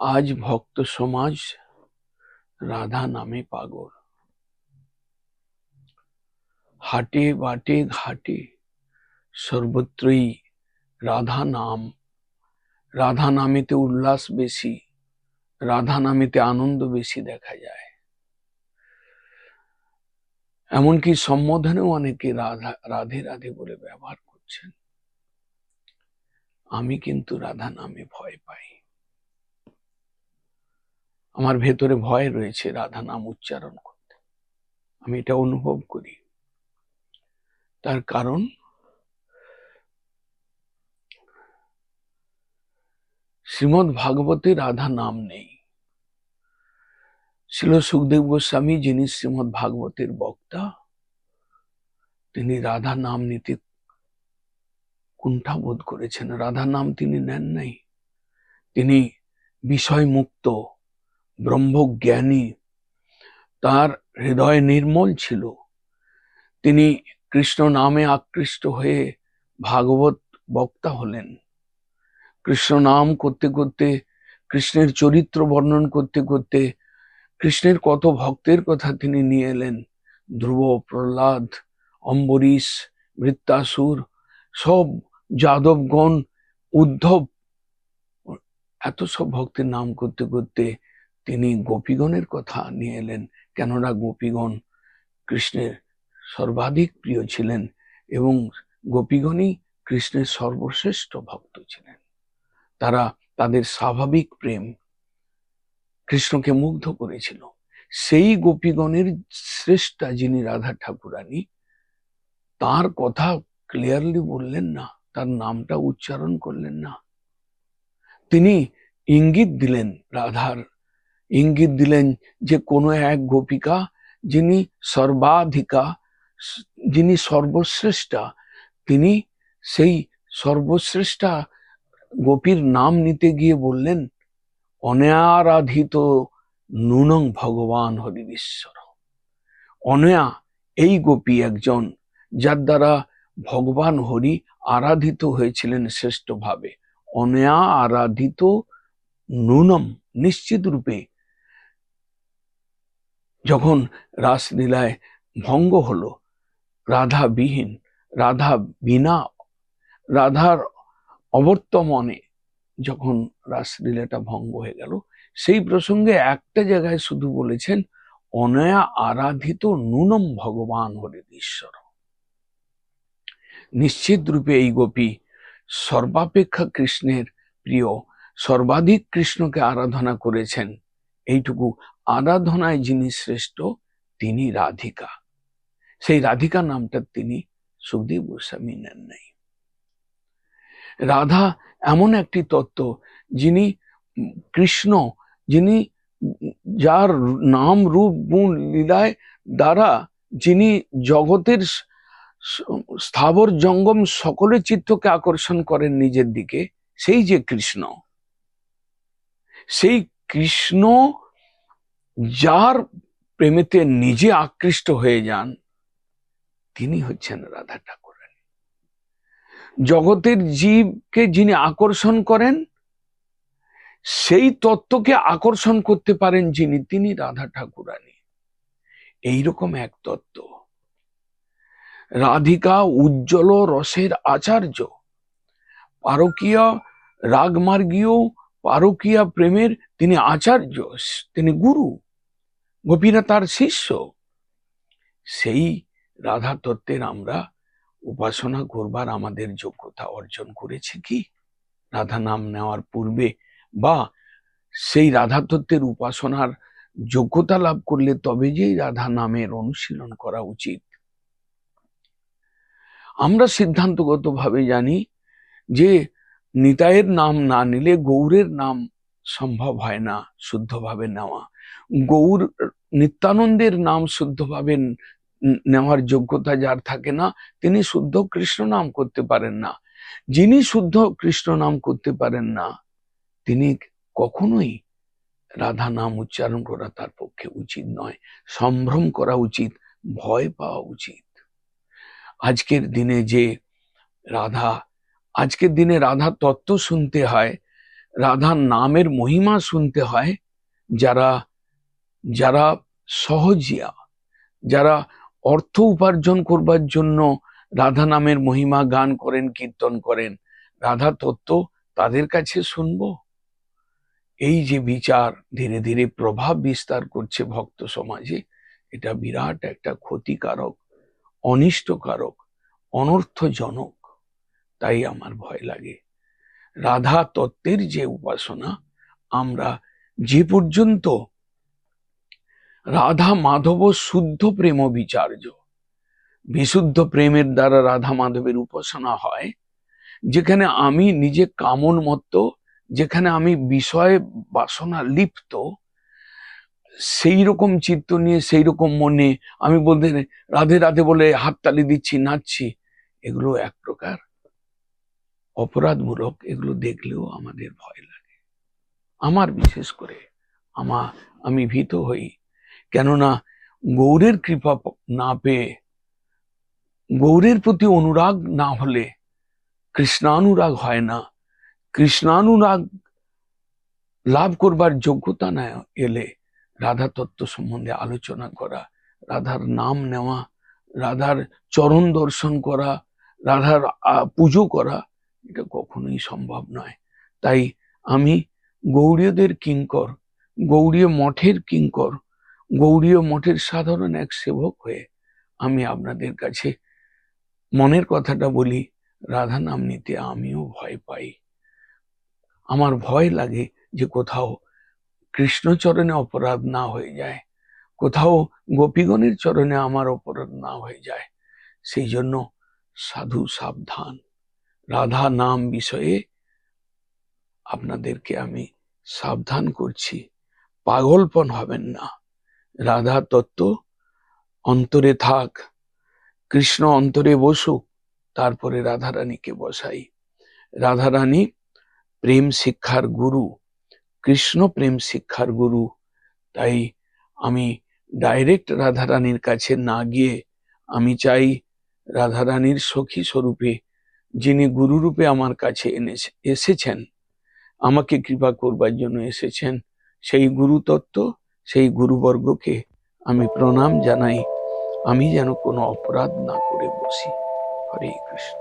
আজ ভক্ত সমাজ রাধা নামে পাগল। হাটে বাটে ঘাটে সর্বত্রই রাধা নাম। রাধা নামেতে উল্লাস বেশি, রাধা নামেতে আনন্দ বেশি দেখা যায়। এমনকি সম্বোধনেও অনেকে রাধা, রাধে রাধে বলে ব্যবহার করছেন। আমি কিন্তু রাধা নামে ভয় পাই। আমার ভেতরে ভয় রয়েছে রাধা নাম উচ্চারণ করতে। আমি এটা অনুভব করি। তার কারণ, শ্রীমদ ভাগবতে রাধা নাম নেই। ছিল সুখদেব গোস্বামী, যিনি শ্রীমদ ভাগবতের বক্তা। তিনি রাধা নাম নিতে কুণ্ঠাবোধ করেছেন। রাধা নাম তিনি নেন নাই। তিনি বিষয় মুক্ত ব্রহ্মজ্ঞানী, তার হৃদয় নির্মল ছিল। তিনি কৃষ্ণ নামে আকৃষ্ট হয়ে ভাগবত বক্তা হলেন। কৃষ্ণ নাম করতে করতে, কৃষ্ণের চরিত্র বর্ণন করতে করতে কৃষ্ণের কত ভক্তের কথা তিনি নিয়ে এলেন। ধ্রুব, প্রহ্লাদ, অম্বরীশ, বৃত্তাসুর, সব যাদবগণ, উদ্ধব, এত সব ভক্তের নাম করতে করতে তিনি গোপীগণের কথা নিয়ে এলেন। কেননা গোপীগণ কৃষ্ণের সর্বাধিক প্রিয় ছিলেন এবং গোপীগণই কৃষ্ণের সর্বশ্রেষ্ঠ ভক্ত ছিলেন। তারা তাদের স্বাভাবিক প্রেম কৃষ্ণকে মুগ্ধ করেছিল। সেই গোপীগণের শ্রেষ্ঠা যিনি রাধা ঠাকুরানী, তার কথা ক্লিয়ারলি বললেন না, তার নামটা উচ্চারণ করলেন না। তিনি ইঙ্গিত দিলেন রাধার, ইঙ্গিত দিলেন যে কোনো এক গোপিকা যিনি সর্বাধিকা, যিনি সর্বশ্রেষ্ঠা, তিনি সেই সর্বশ্রেষ্ঠা গোপীর নাম নিতে গিয়ে বললেন অনারাধিত নুনং ভগবান হরিবিশ্বর অনয়া, এই গোপী একজন, যার দ্বারা ভগবান হরি আরাধিত হয়েছিলেন শ্রেষ্ঠভাবে। অনয়া আরাধিত নুনম নিশ্চিত রূপে যখন রাসলীলায় ভঙ্গ হলো রাধা বিহীন রাধা বিনা, রাধার অবর্তমনে যখন রাসলীলাটা ভঙ্গ হয়ে গেল, সেই প্রসঙ্গে একটা জায়গায় শুধু বলেছেন, অনয়া আরাধিত নুনম ভগবান হরে ঈশ্বর নিশ্চিত রূপে এই গোপী সর্বাপেক্ষা কৃষ্ণের প্রিয়, সর্বাধিক কৃষ্ণকে আরাধনা করেছেন। এইটুকু আরাধনায় যিনি শ্রেষ্ঠ, তিনি রাধিকা। সেই রাধিকা নামটা তিনি সুখদেব গোস্বামী নেন নাই। রাধা এমন একটি তত্ত্ব যিনি কৃষ্ণ, যিনি যার নাম রূপ, গুণ, লীলায় দ্বারা, যিনি জগতের স্থাবর জঙ্গম সকলের চিত্তকে আকর্ষণ করেন নিজের দিকে, সেই যে কৃষ্ণ। সেই কৃষ্ণ যার প্রেমেতে নিজে আকৃষ্ট হয়ে যান, তিনি হচ্ছেন রাধা ঠাকুর। জগতের জীবকে যিনি আকর্ষণ করেন, সেই তত্ত্বকে আকর্ষণ করতে পারেন যিনি, তিনি রাধা ঠাকুরানী। এইরকম এক তত্ত্ব। রাধিকা উজ্জ্বল রসের আচার্য। পারকীয় রাগমার্গীয়, পারকীয়া প্রেমের তিনি আচার্য, তিনি গুরু গোপীরা তার শিষ্য। সেই রাধা তত্ত্বের আমরা উপাসনা করবার আমাদের যোগ্যতা অর্জন করেছে কি? রাধা নাম নেওয়ার পূর্বে বা সেই রাধা তত্ত্বের উপাসনার যোগ্যতা লাভ করলে তবে যেই রাধা নামের অনুশীলন করা উচিত। আমরা সিদ্ধান্তগতভাবে জানি যে নিতায়ের নাম না নিলে গৌরের নাম সম্ভব হয় না শুদ্ধভাবে নেওয়া। গৌর নিত্যানন্দের নাম শুদ্ধভাবে নেওয়ার যোগ্যতা যার থাকে না, তিনি শুদ্ধ কৃষ্ণ নাম করতে পারেন না। যিনি শুদ্ধ কৃষ্ণ নাম করতে পারেন না, তিনি কখনোই রাধা নাম উচ্চারণ করা তার পক্ষে উচিত নয়। সম্ভ্রম করা উচিত, ভয় পাওয়া উচিত। আজকের দিনে যে রাধা, আজকের দিনে রাধা তত্ত্ব শুনতে হয়, রাধার নামের মহিমা শুনতে হয়, যারা যারা সহজিয়া, যারা অর্থ উপার্জন করবার জন্য রাধা নামের মহিমা গান করেন, কীর্তন করেন। রাধা তত্ত্ব তাদের কাছে শুনব? এই যে বিচার, ধীরে ধীরে প্রভাব বিস্তার করছে ভক্ত সমাজে, এটা বিরাট একটা ক্ষতিকারক, অনিষ্টকারক, অনর্থজনক। তাই আমার ভয় লাগে। রাধা তত্ত্বের যে উপাসনা, আমরা যে পর্যন্ত রাধা মাধব শুদ্ধ প্রেম বিচার্য বিশুদ্ধ প্রেমের দ্বারা রাধা মাধবের উপাসনা হয়, যেখানে আমি নিজে কামন মত্ত যেখানে আমি বিষয় বাসনা লিপ্ত, সেই রকম চিত্ত নিয়ে, সেই রকম মনে আমি বলতে রাধে রাধে বলে হাততালি দিচ্ছি, নাচছি, এগুলো এক প্রকার অপরাধমূলক, এগুলো দেখলেও আমাদের ভয় লাগে। আমার বিশেষ করে আমা আমি ভীত হই কেননা গৌরের কৃপা না পেয়ে, গৌরের প্রতি অনুরাগ না হলে কৃষ্ণানুরাগ হয় না। কৃষ্ণানুরাগ লাভ করবার যোগ্যতা না এলে রাধা তত্ত্ব সম্বন্ধে আলোচনা করা, রাধার নাম নেওয়া, রাধার চরণ দর্শন করা, রাধার পুজো করা, এটা কখনোই সম্ভব নয়। তাই আমি গৌরীয়দের কিঙ্কর, গৌড়ীয় মঠের কিঙ্কর গৌড়ীয় মঠের সাধারণ এক সেবক হয়ে আমি আপনাদের কাছে মনের কথাটা বলি, রাধা নাম নিতে আমিও ভয় পাই। আমার ভয় লাগে যে কোথাও কৃষ্ণচরণে অপরাধ না হয়ে যায়, কোথাও গোপীগণের চরণে আমার অপরাধ না হয়ে যায়। সেই জন্য সাধু সাবধান। রাধা নাম বিষয়ে আপনাদেরকে আমি সাবধান করছি। পাগলপন হবেন না। রাধা তত্ত্ব, অন্তরে থাক, কৃষ্ণ অন্তরে বসুক, তারপরে রাধারানীকে বসাই। রাধারানী প্রেম শিক্ষার গুরু, কৃষ্ণ প্রেম শিক্ষার গুরু, তাই আমি ডাইরেক্ট রাধারানীর কাছে না গিয়ে আমি চাই রাধারানীর সখী স্বরূপে, যিনি গুরুরূপে আমার কাছে এনেছে, এসেছেন, আমাকে কৃপা করবার জন্য এসেছেন, সেই গুরু তত্ত্ব সেই গুরুবর্গকে আমি প্রণাম জানাই। আমি যেন কোনো অপরাধ না করে বসি। হরে কৃষ্ণ।